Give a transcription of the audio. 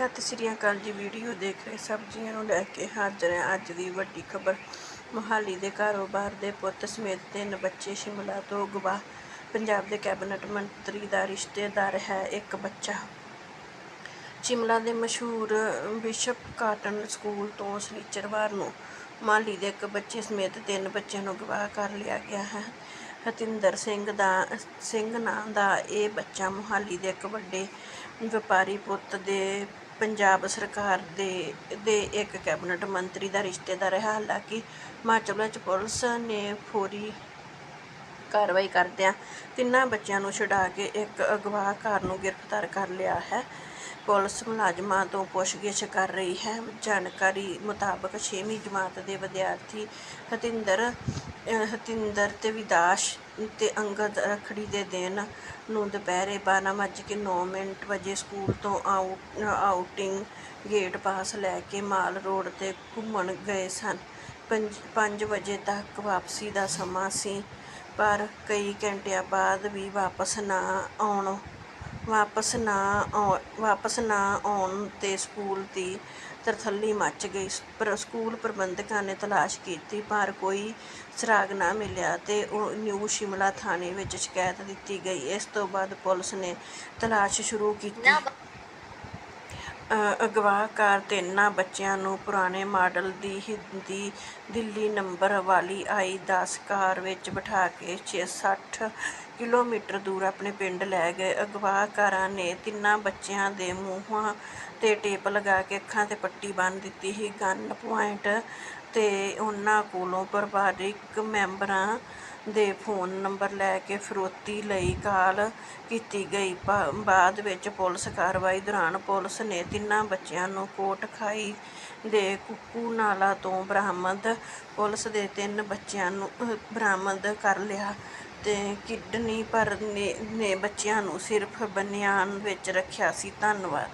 ਸਤਿ ਸ੍ਰੀ ਅਕਾਲ ਜੀ, ਵੀਡੀਓ ਦੇਖ ਰਹੇ ਸਬਜ਼ੀਆਂ ਨੂੰ ਲੈ ਕੇ ਹਾਜ਼ਰ ਹਾਂ ਅੱਜ ਦੀ ਵੱਡੀ ਖਬਰ। ਮੁਹਾਲੀ ਦੇ ਕਾਰੋਬਾਰ ਦੇ ਪੁੱਤ ਸਮੇਤ ਤਿੰਨ ਬੱਚੇ ਸ਼ਿਮਲਾ ਤੋਂ ਅਗਵਾ। ਪੰਜਾਬ ਦੇ ਕੈਬਨਿਟ ਮੰਤਰੀ ਦਾ ਰਿਸ਼ਤੇਦਾਰ ਹੈ ਇੱਕ ਬੱਚਾ। ਸ਼ਿਮਲਾ ਦੇ ਮਸ਼ਹੂਰ ਬਿਸ਼ਪ ਕਾਟਨ ਸਕੂਲ ਤੋਂ ਸ਼ਨੀਚਰਵਾਰ ਨੂੰ ਮੁਹਾਲੀ ਦੇ ਇੱਕ ਬੱਚੇ ਸਮੇਤ ਤਿੰਨ ਬੱਚਿਆਂ ਨੂੰ ਅਗਵਾ ਕਰ ਲਿਆ ਗਿਆ ਹੈ। ਹਤਿੰਦਰ ਸਿੰਘ ਦਾ, ਸਿੰਘ ਨਾਂ ਦਾ ਇਹ ਬੱਚਾ ਮੁਹਾਲੀ ਦੇ ਇੱਕ ਵੱਡੇ ਵਪਾਰੀ ਪੁੱਤ ਦੇ ਪੰਜਾਬ ਸਰਕਾਰ ਦੇ ਦੇ ਇੱਕ ਕੈਬਨਿਟ ਮੰਤਰੀ ਦਾ ਰਿਸ਼ਤੇਦਾਰ ਹੈ। ਹਾਲਾਂਕਿ ਹਿਮਾਚਲ ਵਿੱਚ ਪੁਲਿਸ ਨੇ ਫੌਰੀ ਕਾਰਵਾਈ ਕਰਦਿਆਂ ਤਿੰਨਾਂ ਬੱਚਿਆਂ ਨੂੰ ਛੁਡਾ ਕੇ ਇੱਕ ਅਗਵਾ ਅਗਵਾਕਾਰ ਨੂੰ ਗ੍ਰਿਫਤਾਰ ਕਰ ਲਿਆ ਹੈ। ਪੁਲਿਸ ਮੁਲਾਜ਼ਮਾਂ ਤੋਂ ਪੁੱਛਗਿੱਛ ਕਰ ਰਹੀ ਹੈ। ਜਾਣਕਾਰੀ ਮੁਤਾਬਕ 6ਵੀਂ ਜਮਾਤ ਦੇ ਵਿਦਿਆਰਥੀ ਹਤਿੰਦਰ ਹਤਿੰਦਰ ਤੇ ਵਿਦਾਸ਼ ਤੇ ਅੰਗਦ ਰੱਖੜੀ ਦੇ ਦਿਨ ਨੂੰ ਦੁਪਹਿਰੇ 12:09 ਮਿੰਟ ਵਜੇ ਸਕੂਲ ਤੋਂ ਆਊ, ਆਊਟਿੰਗ ਗੇਟ ਪਾਸ ਲੈ ਕੇ ਮਾਲ ਰੋਡ ਤੇ ਘੁੰਮਣ ਗਏ ਸਨ। 5 ਵਜੇ ਤੱਕ ਵਾਪਸੀ ਦਾ ਸਮਾਂ ਸੀ, ਪਰ ਕਈ ਘੰਟਿਆਂ ਬਾਅਦ ਵੀ ਵਾਪਸ ਨਾ ਆਉਣ ਵਾਪਸ ਨਾ ਆਉ- ਵਾਪਸ ਨਾ ਆਉਣ ਤੇ ਸਕੂਲ ਦੀ ਤਰਥੱਲੀ ਮੱਚ ਗਈ। ਪਰ ਸਕੂਲ ਪ੍ਰਬੰਧਕਾਂ ਨੇ ਤਲਾਸ਼ ਕੀਤੀ, ਪਰ ਕੋਈ ਸੁਰਾਗ ਨਾ ਮਿਲਿਆ ਅਤੇ ਉਹ ਨਿਊ ਸ਼ਿਮਲਾ ਥਾਣੇ ਵਿੱਚ ਸ਼ਿਕਾਇਤ ਦਿੱਤੀ ਗਈ। ਇਸ ਤੋਂ ਬਾਅਦ ਪੁਲਿਸ ਨੇ ਤਲਾਸ਼ ਸ਼ੁਰੂ ਕੀਤੀ। ਅਗਵਾ ਅਗਵਾਕਾਰ ਤਿੰਨਾਂ ਬੱਚਿਆਂ ਨੂੰ ਪੁਰਾਣੇ ਮਾਡਲ ਦੀ ਹਿੰਦੀ ਦਿੱਲੀ ਨੰਬਰ ਵਾਲੀ ਆਈ ਦਸ ਕਾਰ ਵਿੱਚ ਬਿਠਾ ਕੇ ਛੇ ਸੱਠ ਕਿਲੋਮੀਟਰ ਦੂਰ ਆਪਣੇ ਪਿੰਡ ਲੈ ਗਏ। ਅਗਵਾਕਾਰਾਂ ਨੇ ਤਿੰਨਾਂ ਬੱਚਿਆਂ ਦੇ ਮੂੰਹਾਂ ਤੇ ਟੇਪ ਲਗਾ ਕੇ ਅੱਖਾਂ ਤੇ ਪੱਟੀ ਬੰਨ੍ਹ ਦਿੱਤੀ ਸੀ। ਗਨ ਪੁਆਇੰਟ ਤੇ ਉਹਨਾਂ ਕੋਲੋਂ ਪਰਿਵਾਰਿਕ ਮੈਂਬਰਾਂ ਦੇ ਫੋਨ ਨੰਬਰ ਲੈ ਕੇ ਫਿਰੌਤੀ ਲਈ ਕਾਲ ਕੀਤੀ ਗਈ। ਬਾ- ਬਾਅਦ ਵਿੱਚ ਪੁਲਿਸ ਕਾਰਵਾਈ ਦੌਰਾਨ ਪੁਲਿਸ ਨੇ ਤਿੰਨਾਂ ਬੱਚਿਆਂ ਨੂੰ ਕੋਟਖਾਈ ਦੇ ਕੁੱਕੂ ਨਾਲਾ ਤੋਂ ਬਰਾਮਦ, ਪੁਲਿਸ ਦੇ ਤਿੰਨ ਬੱਚਿਆਂ ਨੂੰ ਬਰਾਮਦ ਕਰ ਲਿਆ ਅਤੇ ਕਿਡਨੀ ਭਰ ਨੇ ਨੇ ਬੱਚਿਆਂ ਨੂੰ ਸਿਰਫ ਬਨਿਆਨ ਵਿੱਚ ਰੱਖਿਆ ਸੀ। ਧੰਨਵਾਦ।